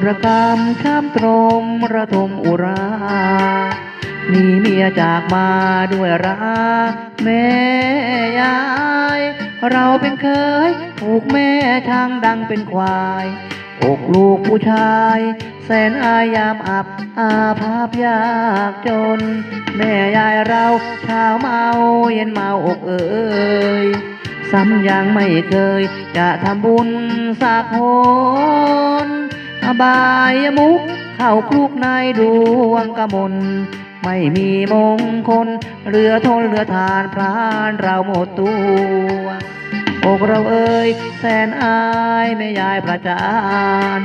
กรรมช้ำตรมระทมอุรา มีเมียจากมาด้วยรักแม่ยาย เราเป็นเคยถูกแม่ช่างดังเป็นควายอกลูกผู้ชาย แสนอายามอับอาภาพยากจน แม่ยายเราเช้าเมาเย็นเมาอกเอ่ยซ้ำยังไม่เคย จะทำบุญสักคน อบายมุกเข้าคลุกในดวงกมลไม่มีมงคลเรือทนเรือทานพรานเราหมดตัวอกเราเอ่ยแสนอายแม่ยายประจาน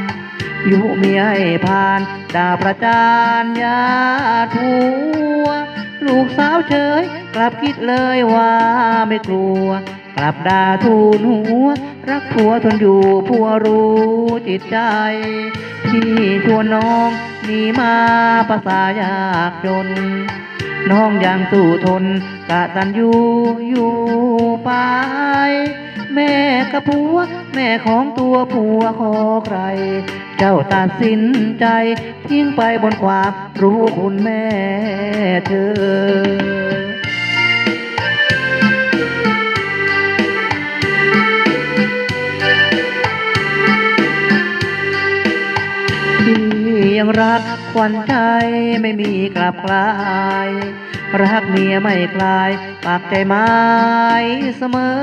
ยุเมียให้ผ่านด่าประจานยาทัว ลูกสาวเฉย กลับคิดเลยว่าไม่กลัว กลับด่าทูนหัว รักผัวทนอยู่ผัวรู้จิตใจที่ชวนน้องหนีมาภาษายากจน น้องยังสู้ทนกะตันอยู่อยู่ไปแม่ กับผัว แม่ของตัวผัวขอใคร เจ้าตัดสินใจทิ้งไปบนความรู้คุณแม่เธอยังรักควันใจไม่มีกลับกลาย รักเมียไม่คลาย ปากใจไม้เสมอ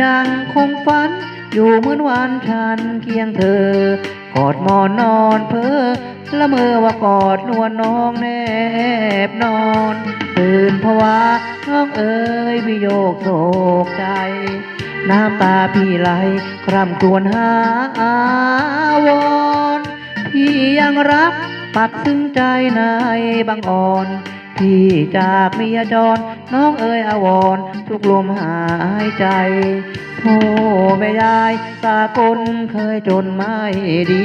ยังคงฝันอยู่เหมือนวันฉันเคียงเธอ กอดหมอนนอนเพ้อละเมอว่ากอดนวลน้องแนบนอนตื่นพราะว่าน้องเอ๋ยวิโยกโศกใจ น้ำตาพี่ไหลคร่ำครวญหาอาวรณ์พี่ยังรักปักซึ้งใจในบางอ่อน พี่จากเมียจอนน้องเอ๋ยอาวรทุกลมหายใจโอ้แม่ยายสากลเคยจนไม่ดี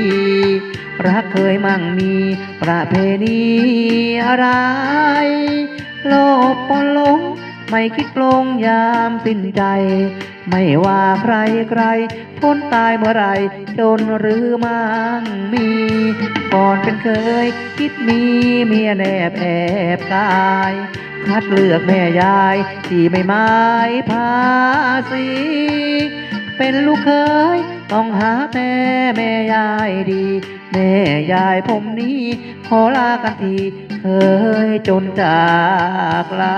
รักเคยมั่งมีประเพณีอะไร โลภปนหลง ไม่คิดลงยามสิ้นใจ ไม่ว่าใครใครพ้นตายเมื่อไรจนหรือมั่งมี ก่อนเป็นเคย คิดมีเมียแนบแอบกาย คัดเลือกแม่ยายที่ไม่ไม้ภาษี เป็นลูกเคย ต้องหาแต่แม่ยายดี แม่ยายผมนี้ ขอลากันที เคยจนจากลา